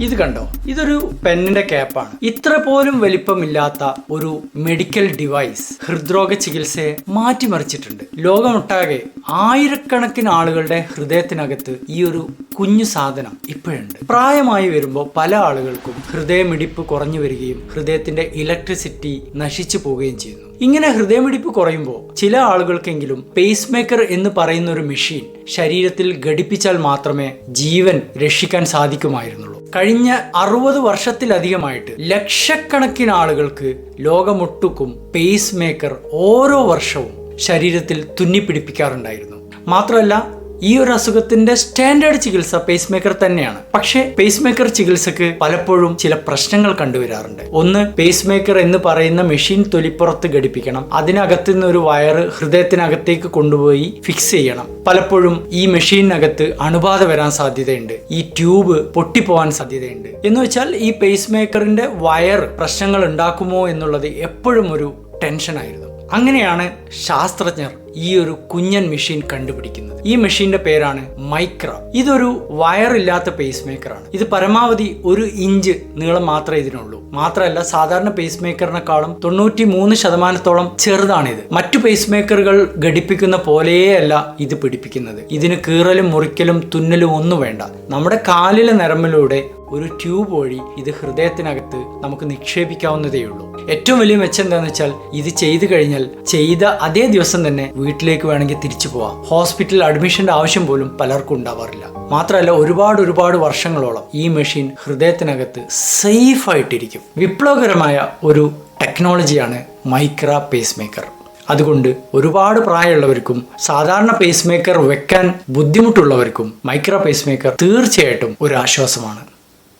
ഇത് കണ്ടോ? ഇതൊരു പെന്നിന്റെ ക്യാപ്പാണ് ഇത്ര പോലും വലിപ്പമില്ലാത്ത ഒരു മെഡിക്കൽ ഡിവൈസ് ഹൃദ്രോഗ ചികിത്സയെ മാറ്റിമറിച്ചിട്ടുണ്ട്. ലോകമൊട്ടാകെ ആയിരക്കണക്കിന് ആളുകളുടെ ഹൃദയത്തിനകത്ത് ഈ ഒരു കുഞ്ഞു സാധനം ഇപ്പോഴുണ്ട്. പ്രായമായി വരുമ്പോൾ പല ആളുകൾക്കും ഹൃദയമിടിപ്പ് കുറഞ്ഞു വരികയും ഹൃദയത്തിന്റെ ഇലക്ട്രിസിറ്റി നശിച്ചു പോവുകയും ചെയ്യുന്നു. ഇങ്ങനെ ഹൃദയമിടിപ്പ് കുറയുമ്പോൾ ചില ആളുകൾക്കെങ്കിലും പേസ് മേക്കർ എന്ന് പറയുന്ന ഒരു മെഷീൻ ശരീരത്തിൽ ഘടിപ്പിച്ചാൽ മാത്രമേ ജീവൻ രക്ഷിക്കാൻ സാധിക്കുമായിരുന്നുള്ളൂ. കഴിഞ്ഞ അറുപത് വർഷത്തിലധികമായിട്ട് ലക്ഷക്കണക്കിന് ആളുകൾക്ക് ലോകമൊട്ടുക്കും പേസ് മേക്കർ ഓരോ വർഷവും ശരീരത്തിൽ തുന്നിപ്പിടിപ്പിക്കാറുണ്ടായിരുന്നു. മാത്രമല്ല ഈ ഒരു അസുഖത്തിന്റെ സ്റ്റാൻഡേർഡ് ചികിത്സ പേസ് മേക്കർ തന്നെയാണ്. പക്ഷേ പേസ് മേക്കർ ചികിത്സക്ക് പലപ്പോഴും ചില പ്രശ്നങ്ങൾ കണ്ടുവരാറുണ്ട്. ഒന്ന് പേസ് മേക്കർ എന്ന് പറയുന്ന മെഷീൻ തൊലിപ്പുറത്ത് ഘടിപ്പിക്കണം. അതിനകത്ത് നിന്ന് ഒരു വയർ ഹൃദയത്തിനകത്തേക്ക് കൊണ്ടുപോയി ഫിക്സ് ചെയ്യണം. പലപ്പോഴും ഈ മെഷീനകത്ത് അണുബാധ വരാൻ സാധ്യതയുണ്ട്. ഈ ട്യൂബ് പൊട്ടിപ്പോവാൻ സാധ്യതയുണ്ട്. എന്ന് വെച്ചാൽ ഈ പേസ് മേക്കറിന്റെ വയർ പ്രശ്നങ്ങൾ ഉണ്ടാക്കുമോ എന്നുള്ളത് എപ്പോഴും ഒരു ടെൻഷനായിരുന്നു അങ്ങനെയാണ് ശാസ്ത്രജ്ഞർ ഈ ഒരു കുഞ്ഞൻ മെഷീൻ കണ്ടുപിടിക്കുന്നത്. ഈ മെഷീന്റെ പേരാണ് മൈക്ര ഇതൊരു വയറില്ലാത്ത പേസ് മേക്കറാണ് ഇത് പരമാവധി ഒരു ഇഞ്ച് നീളം മാത്രമേ ഇതിനുള്ളൂ. മാത്രമല്ല സാധാരണ പേസ് മേക്കറിനെക്കാളും തൊണ്ണൂറ്റി മൂന്ന് ശതമാനത്തോളം ചെറുതാണിത്. മറ്റു പേസ് മേക്കറുകൾ ഘടിപ്പിക്കുന്ന പോലെയല്ല ഇത് പിടിപ്പിക്കുന്നത്. ഇതിന് കീറലും മുറിക്കലും തുന്നലും ഒന്നും വേണ്ട. നമ്മുടെ കാലിലെ നരമ്പിലൂടെ ഒരു ട്യൂബ് വഴി ഇത് ഹൃദയത്തിനകത്ത് നമുക്ക് നിക്ഷേപിക്കാവുന്നതേയുള്ളൂ. ഏറ്റവും വലിയ മെച്ചം എന്താണെന്ന് വെച്ചാൽ ഇത് ചെയ്തു കഴിഞ്ഞാൽ ചെയ്ത അതേ ദിവസം തന്നെ വീട്ടിലേക്ക് വേണമെങ്കിൽ തിരിച്ചു പോവാം. ഹോസ്പിറ്റൽ അഡ്മിഷന്റെ ആവശ്യം പോലും പലർക്കും ഉണ്ടാവാറില്ല. മാത്രമല്ല ഒരുപാട് ഒരുപാട് വർഷങ്ങളോളം ഈ മെഷീൻ ഹൃദയത്തിനകത്ത് സേഫ് ആയിട്ടിരിക്കും വിപ്ലവകരമായ ഒരു ടെക്നോളജിയാണ് മൈക്ര പേസ് മേക്കർ അതുകൊണ്ട് ഒരുപാട് പ്രായമുള്ളവർക്കും സാധാരണ പേസ് മേക്കർ വെക്കാൻ ബുദ്ധിമുട്ടുള്ളവർക്കും മൈക്രോ പേസ് മേക്കർ തീർച്ചയായിട്ടും ഒരു ആശ്വാസമാണ്.